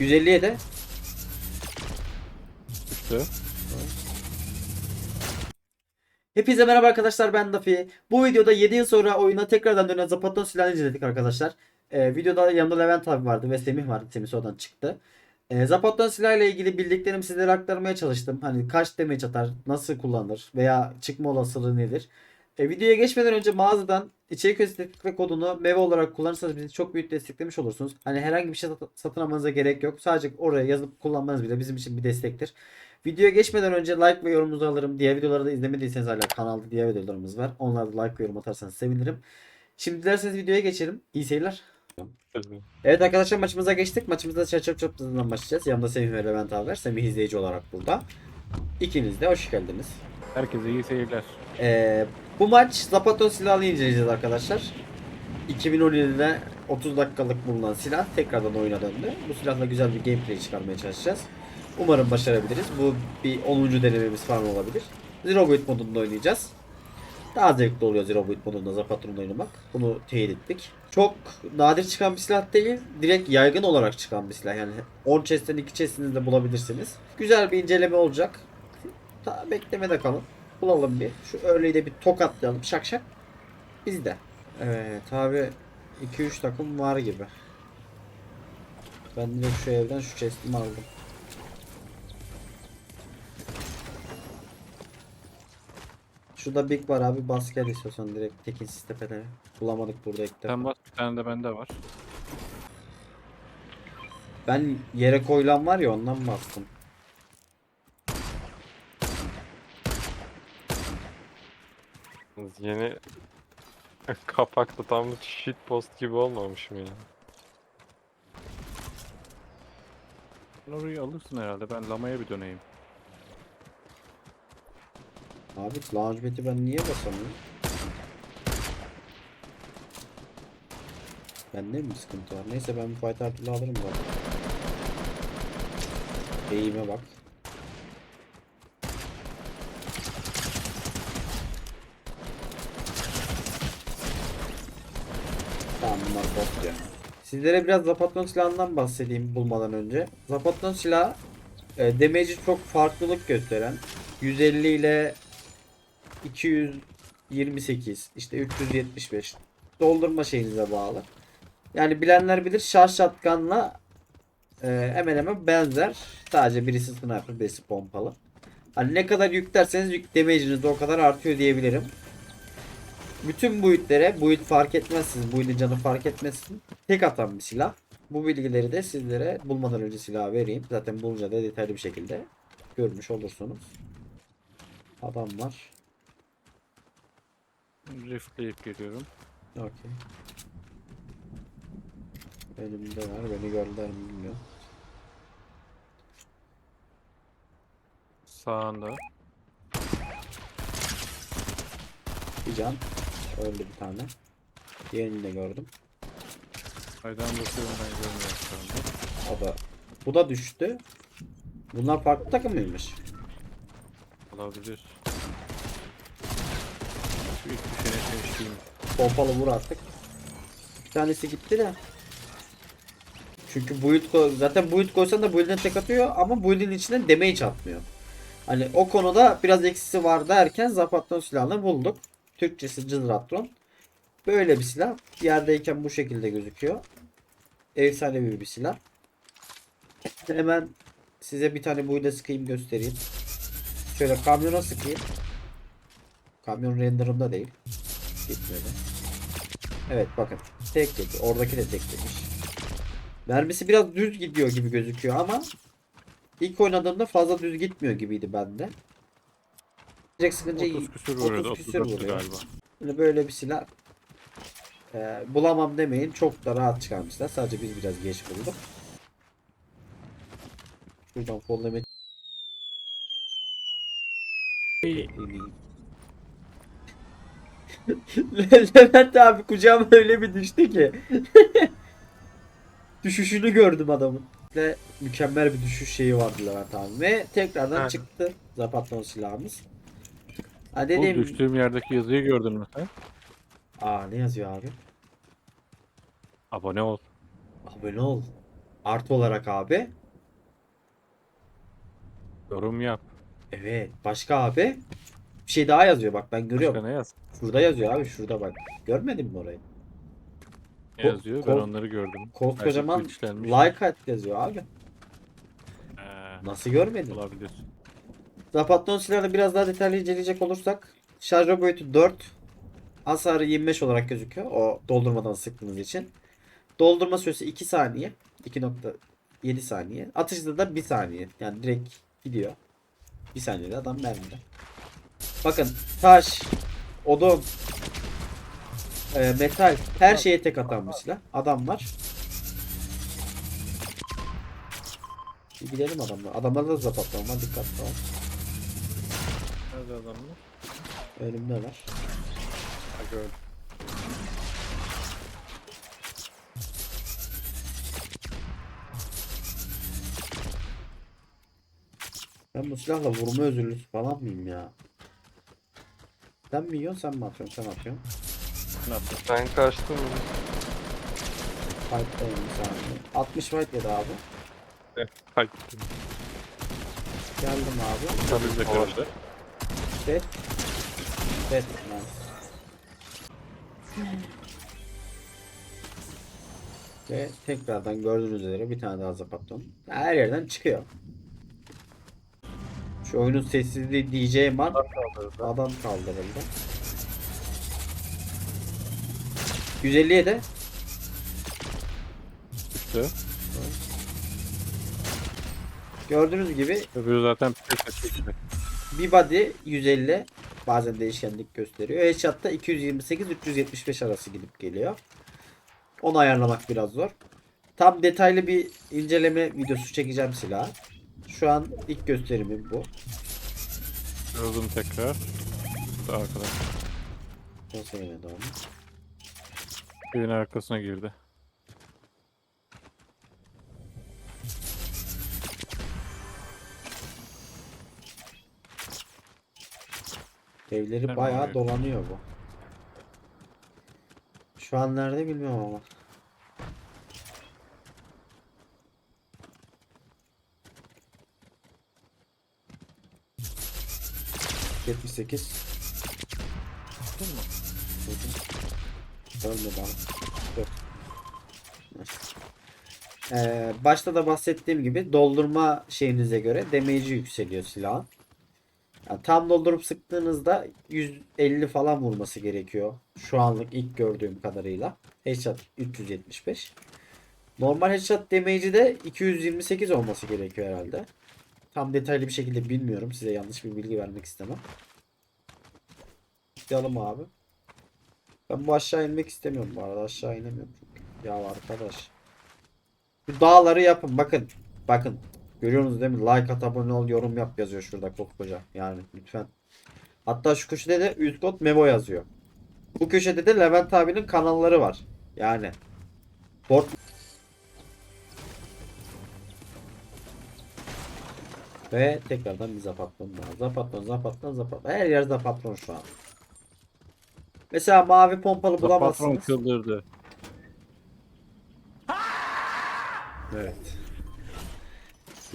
157. Düştü. Hepinize merhaba arkadaşlar ben Dafi. Bu videoda 7 yıl sonra oyuna tekrardan dönen Zapaton silahını inceledik arkadaşlar. Ee, videoda yanımda Levent abi vardı ve Semih vardı. Semih sonradan çıktı. Ee, Zapaton silahıyla ilgili bildiklerimi sizlere aktarmaya çalıştım. Hani kaç damage atar, nasıl kullanılır veya çıkma olasılığı nedir? Ee, videoya geçmeden önce mağazadan içerik destekle kodunu meyve olarak kullanırsanız bizi çok büyük desteklemiş olursunuz. Hani herhangi bir şey sat- satın almanıza gerek yok. Sadece oraya yazıp kullanmanız bile bizim için bir destektir. Videoya geçmeden önce like ve yorumunuzu alırım. Diğer videoları da izlemediyseniz hala kanalda diğer videolarımız var. Onlarda like ve yorum atarsanız sevinirim. Şimdi dilerseniz videoya geçelim. İyi seyirler. Evet arkadaşlar maçımıza geçtik. Maçımızda çarçap çaptığından başlayacağız. Yanımda Semih ve Levent abi var. Semih izleyici olarak burada. İkiniz de hoş geldiniz. Herkese iyi seyirler. Ee, bu maç Zapato silahını inceleyeceğiz arkadaşlar. 2017'de 30 dakikalık bulunan silah tekrardan oyuna döndü. Bu silahla güzel bir gameplay çıkarmaya çalışacağız. Umarım başarabiliriz. Bu bir 10. denememiz falan olabilir. Zero Build modunda oynayacağız. Daha zevkli oluyor Zero Build modunda Zapatron'da oynamak. Bunu teyit ettik. Çok nadir çıkan bir silah değil. Direkt yaygın olarak çıkan bir silah. Yani 10 chest'ten 2 chest'inizi de bulabilirsiniz. Güzel bir inceleme olacak. Ta beklemede kalın. Bulalım bir. Şu öğleyi de bir tokatlayalım. Şak şak. Biz de. Evet abi 2-3 takım var gibi. Ben direkt şu evden şu chest'imi aldım. Şurada big var abi bas gel istiyorsan direkt tekin tepelere. Bulamadık burada ilk defa. Sen bas bir tane de bende var. Ben yere koyulan var ya ondan bastım. Yeni kapakta tam bir shit post gibi olmamış mı ya? Sen orayı alırsın herhalde. Ben lamaya bir döneyim. Abi launchpad'i ben niye basamıyorum? Bende mi sıkıntı var? Neyse ben bir fight artılı alırım zaten. Eğime bak. Tamam bunlar bot ya. Sizlere biraz Zapatron silahından bahsedeyim bulmadan önce. Zapatron silahı e, damage'i çok farklılık gösteren 150 ile 228 işte 375 doldurma şeyinize bağlı. Yani bilenler bilir şarj shotgun'la e, hemen hemen benzer. Sadece birisi sniper, birisi pompalı. Hani ne kadar yüklerseniz yük damage'iniz o kadar artıyor diyebilirim. Bütün build'lere, build fark etmezsiniz, build'in canı fark etmezsin. Tek atan bir silah. Bu bilgileri de sizlere bulmadan önce silahı vereyim. Zaten bulunca da detaylı bir şekilde görmüş olursunuz. Adam var. Rifleyip geliyorum. Okey. Elimde var. Beni gördüler mi bilmiyorum. Sağında. Bir can. Öldü bir tane. Diğerini de gördüm. Aydan bakıyorum ben görmüyorum şu anda. O da. Bu da düştü. Bunlar farklı takım mıymış? Olabilir. Şu ilk düşene geçeyim. Pompalı vur artık. Bir tanesi gitti de. Çünkü build koy zaten build koysan da build'ine tek atıyor ama build'in içinden damage atmıyor. Hani o konuda biraz eksisi var derken Zapatron silahını bulduk. Türkçesi Cızratron. Böyle bir silah. Yerdeyken bu şekilde gözüküyor. Efsanevi bir silah. Hemen size bir tane build'e sıkayım göstereyim. Şöyle kamyona sıkayım. Kamyon renderında değil. Gitmedi. Evet bakın. Tek yedi. Oradaki de tek yemiş. Mermisi biraz düz gidiyor gibi gözüküyor ama ilk oynadığımda fazla düz gitmiyor gibiydi bende. Direkt sıkınca 30 küsür vuruyordu. 30 küsür 34 vuruyor. galiba. Böyle bir silah e, bulamam demeyin. Çok da rahat çıkarmışlar. Sadece biz biraz geç bulduk. Şuradan follame Levent abi kucağıma öyle bir düştü ki. Düşüşünü gördüm adamın. Ve mükemmel bir düşüş şeyi vardı Levent abi. Ve tekrardan Evet. çıktı Zapatron silahımız. Ha Bu düştüğüm yerdeki yazıyı gördün mü sen? Aa ne yazıyor abi? Abone ol. Abone ol. Artı olarak abi. Yorum yap. Evet. Başka abi. Bir şey daha yazıyor bak ben görüyorum. Başka ne yaz? Şurada yazıyor abi şurada bak. Görmedin mi orayı? Ne Ko- yazıyor? Ben ko- onları gördüm. Koskocaman Belki güçlenmiş. like at yazıyor abi. Ee, Nasıl görmedin? olabilir. Zapatton silahını biraz daha detaylı inceleyecek olursak şarjör boyutu 4 hasarı 25 olarak gözüküyor o doldurmadan sıktığınız için. Doldurma süresi 2 saniye 2.7 saniye atışta da 1 saniye yani direkt gidiyor. 1 saniyede adam mermide. Bakın taş, odun, e, metal her şeye tek atan bir silah. Adam var. Bir gidelim adamlar. Adamlarda da zapatlan var dikkatli ol. Nerede adamlar? Önümdeler. Ha gördüm. Ben bu silahla vurma özürlüsü falan mıyım ya? Sen mi yiyorsun sen mi atıyorsun? Sen atıyorsun. Ne yaptın? Ben kaçtım. Fight'tayım bir saniye. 60 fight yedi abi. Hayır. Geldim abi. Tabii de kırıldı. Set. Set. Nice. Ve tekrardan gördüğünüz üzere bir tane daha zapatton. Her yerden çıkıyor. Şu oyunun sessizliği diyeceğim an adam kaldırıldı. 150'ye de Düştü. gördüğünüz gibi Öbürü zaten etti. Bir body 150 bazen değişkenlik gösteriyor. Headshot'ta 228-375 arası gidip geliyor. Onu ayarlamak biraz zor. Tam detaylı bir inceleme videosu çekeceğim silah. Şu an ilk gösterimim bu. Kırıldım tekrar. Daha arkadaş. Nasıl yemedi onu? Evin arkasına girdi. Evleri Hemen bayağı dolanıyor bu. Şu an nerede bilmiyorum ama. Yetmiş sekiz. Değil mi? Ölmedi ama. Nice. Ee, başta da bahsettiğim gibi doldurma şeyinize göre damage'i yükseliyor silahın. Yani tam doldurup sıktığınızda 150 falan vurması gerekiyor. Şu anlık ilk gördüğüm kadarıyla. Headshot 375. Normal headshot damage'i de 228 olması gerekiyor herhalde. Tam detaylı bir şekilde bilmiyorum. Size yanlış bir bilgi vermek istemem. Gidelim abi. Ben bu aşağı inmek istemiyorum bu arada. Aşağı inemiyorum. Ya arkadaş. Şu dağları yapın. Bakın. Bakın. Görüyorsunuz değil mi? Like at, abone ol, yorum yap yazıyor şurada koskoca. Yani lütfen. Hatta şu köşede de kod Memo yazıyor. Bu köşede de Levent abinin kanalları var. Yani. Fort Ve tekrardan bir zapatron daha. Zapatron, zapatron, zapatron. Her yer zapatron şu an. Mesela mavi pompalı bulamazsınız. çıldırdı. Evet.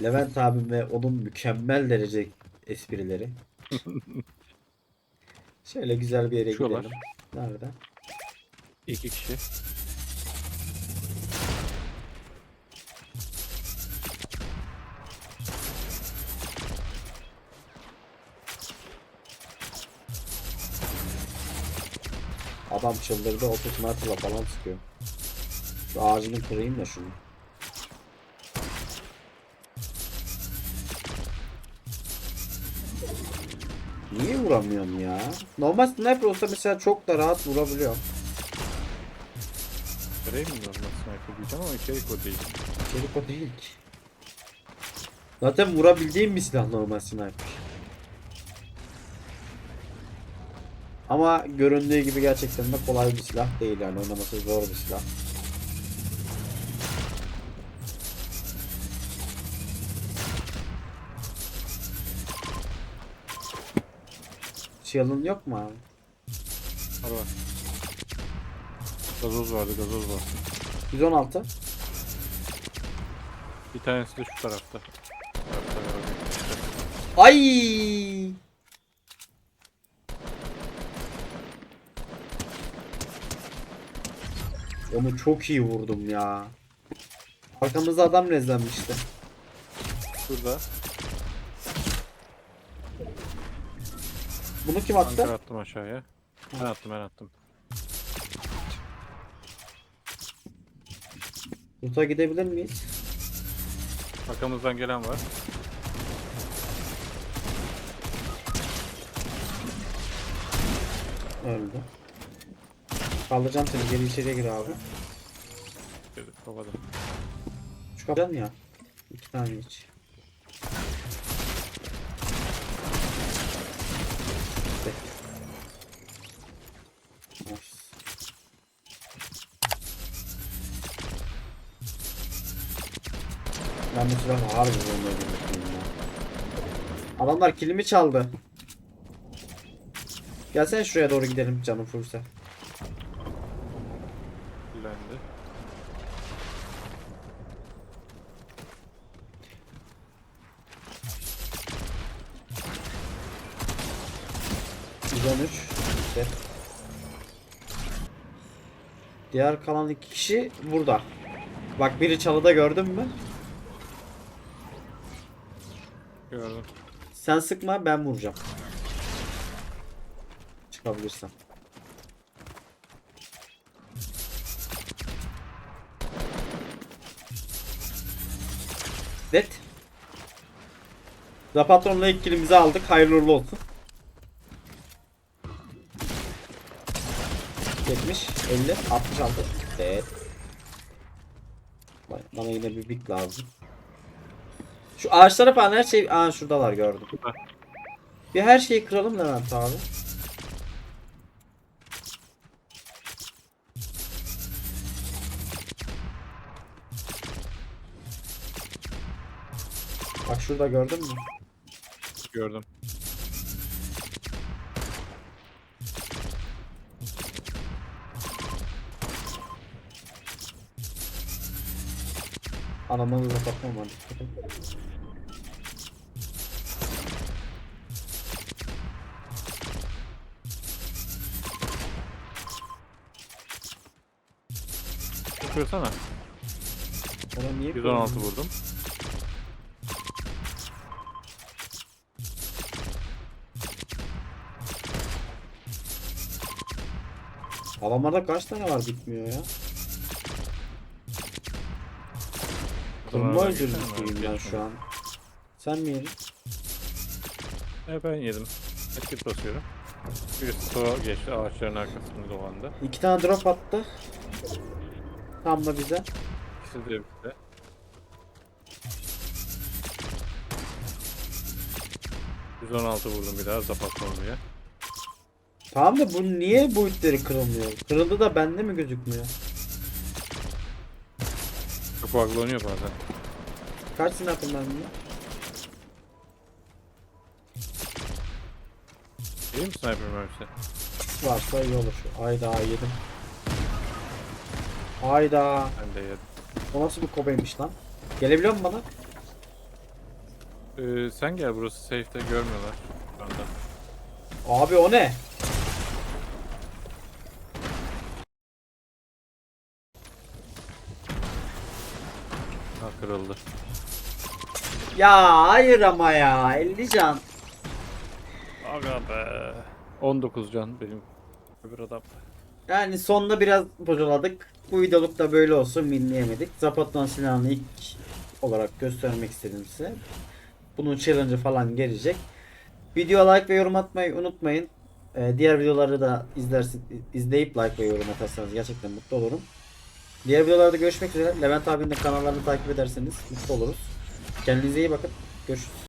Levent abim ve onun mükemmel derece esprileri. Şöyle güzel bir yere Şuralar. gidelim. Nerede? İki kişi. Adam çıldırdı. Otuz sniper'la falan sıkıyor. Şu ağacını kırayım da şunu. Niye vuramıyorum ya? Normal sniper olsa mesela çok da rahat vurabiliyorum. Nereye mi normal sniper diyeceğim ama içerik o değil. İçerik o değil ki. Zaten vurabildiğim bir silah normal sniper. Ama göründüğü gibi gerçekten de kolay bir silah değil yani oynaması zor bir silah. Shield'ın yok mu abi? Var var. Gazoz vardı gazoz var. 116. Bir tanesi de şu tarafta. Ay! Onu çok iyi vurdum ya. Arkamızda adam rezlenmişti. Şurada. Bunu kim attı? Ankara attım aşağıya. Ben attım ben attım. Loot'a gidebilir miyiz? Arkamızdan gelen var. Öldü. Kaldıracağım seni geri içeriye gir abi. Girdik kovada. Şu kapıdan ya. İki tane iç. Bekle. Nice. Ben bu silahı harbi ya. Adamlar kilimi çaldı. Gelsene şuraya doğru gidelim canım fullse. Fullendi. %13. İşte. Diğer kalan iki kişi burada. Bak biri çalıda gördün mü? Gördüm. Sen sıkma ben vuracağım. Çıkabilirsen. Dead. Zapatron'la ilk kilimizi aldık. Hayırlı uğurlu olsun. 70, 50, 66. Dead. Vay, Bana yine bir bit lazım. Şu ağaçlara falan her şey... Aa şuradalar gördüm. Bir her şeyi kıralım Levent abi. Bak şurada gördün mü? Gördüm. Adamları da bakmam var. Çıkıyorsana. Ona niye 116 vurdum. Adamlarda kaç tane var bitmiyor ya. Geçen var, ben geçmedi. şu an. Sen mi yedin? E ben yedim. Akit basıyorum. Birisi soğa geçti ağaçların arkasında dolandı. İki tane drop attı. Tam da bize. İkisi de bitti. ...116 vurdum bir daha zapat olmuyor. Tamam da bu niye itleri kırılmıyor? Kırıldı da bende mi gözükmüyor? Buglanıyor bazen. Kaç sniper bende? İyi mi sniper mermisi? Varsa iyi olur. Ayda yedim. Ayda. Ben de yedim. O nasıl bir kobeymiş lan? Gelebiliyor musun bana? Ee, sen gel burası safe'de görmüyorlar anda. Abi o ne? Kırıldı. Ya hayır ama ya. 50 can. Aga be. 19 can benim öbür adam. Yani sonunda biraz bocaladık. Bu videoluk da böyle olsun minleyemedik. Zapaton silahını ilk olarak göstermek istedim size. Bunun challenge'ı falan gelecek. Videoya like ve yorum atmayı unutmayın. Ee, diğer videoları da izlersin, izleyip like ve yorum atarsanız gerçekten mutlu olurum. Diğer videolarda görüşmek üzere. Levent abinin kanallarını takip ederseniz mutlu oluruz. Kendinize iyi bakın. Görüşürüz.